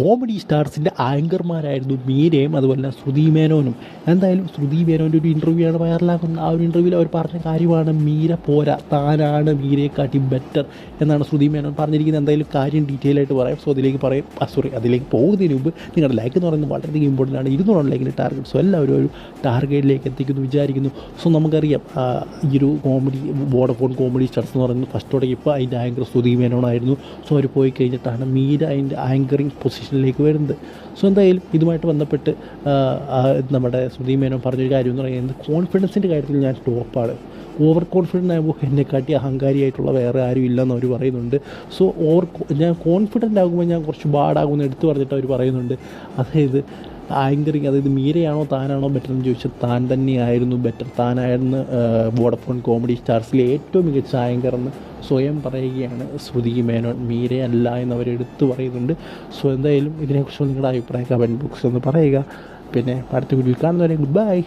Comedy സ്റ്റാർസിന്റെ ആങ്കർമാരായിരുന്നു മീരയും അതുപോലെ ശ്രുതി മേനോനും. എന്തായാലും ശ്രുതി മേനോന്റെ ഒരു ഇന്റർവ്യൂ ആണ് വൈറലാക്കുന്നത് ആ ഒരു ഇന്റർവ്യൂവിൽ അവർ പറഞ്ഞ കാര്യമാണ് മീര പോരാ താനാണ് മീരയെക്കാട്ടി ബെറ്റർ എന്നാണ് ശ്രുതി മേനോൻ പറഞ്ഞിരിക്കുന്നത്. എന്തായാലും കാര്യം ഡീറ്റെയിൽ ആയിട്ട് പറയാം. സോ അതിലേക്ക് പറയും. സോറി അതിലേക്ക് പോകുന്നതിന് മുമ്പ് നിങ്ങളുടെ ലൈക്ക് എന്ന് പറയുന്നത് വളരെയധികം ഇമ്പോർട്ടന്റ് ആണ്. ഇരുന്നൂറ് ലൈക്കിന്റെ ടാർഗറ്റ് സോ എല്ലാവരും ഒരു ടാർഗറ്റിലേക്ക് എത്തിക്കുന്നു വിചാരിക്കുന്നു. സോ നമുക്കറിയാം ഈ ഒരു കോമഡി വോഡഫോൺ കോമഡി സ്റ്റാർസ് എന്ന് പറയുന്നത് ഫസ്റ്റ് തുടങ്ങി. ഇപ്പോൾ അതിന്റെ ആങ്കർ ശ്രുതി മേനോനായിരുന്നു സോ അവർ പോയി കഴിഞ്ഞിട്ടാണ് മീര അതിന്റെ ആങ്കറിങ് പൊസിഷനിലേക്ക് വരുന്നത്. സോ എന്തായാലും ഇതുമായിട്ട് ബന്ധപ്പെട്ട് നമ്മുടെ ശ്രുതി മേനോൻ പറഞ്ഞൊരു കാര്യം എന്ന് പറയുന്നത് കോൺഫിഡൻസിന്റെ കാര്യത്തിൽ ഞാൻ ടോപ്പാണ് ഓവർ കോൺഫിഡന്റ് ആകുമ്പോൾ എന്നെക്കാട്ടി അഹങ്കാരിയായിട്ടുള്ള വേറെ ആരും ഇല്ലെന്ന് അവർ പറയുന്നുണ്ട്. സോ ഓവർ ഞാൻ കോൺഫിഡന്റ് ആകുമ്പോൾ ഞാൻ കുറച്ച് ബാഡാകുമെന്ന് എടുത്തു പറഞ്ഞിട്ട് അവർ പറയുന്നുണ്ട്. അതായത് ആങ്കറിങ് അതായത് മീരയാണോ താനാണോ ബെറ്റർ എന്ന് ചോദിച്ചാൽ താൻ തന്നെയായിരുന്നു ബെറ്റർ താനായിരുന്നു വോഡഫോൺ കോമഡി സ്റ്റാർസിലെ ഏറ്റവും മികച്ച ആങ്കർ എന്ന് സ്വയം പറയുകയാണ് ശ്രുതി മേനോൻ. മീരയല്ല എന്ന് അവർ എടുത്തു പറയുന്നുണ്ട്. സോ എന്തായാലും ഇതിനെക്കുറിച്ച് നിങ്ങളുടെ അഭിപ്രായം കമന്റ് ബോക്സിൽ ഒന്ന് പറയുക. പിന്നെ അടുത്ത വീഡിയോയിൽ കാണുന്നവരെ ഗുഡ് ബൈ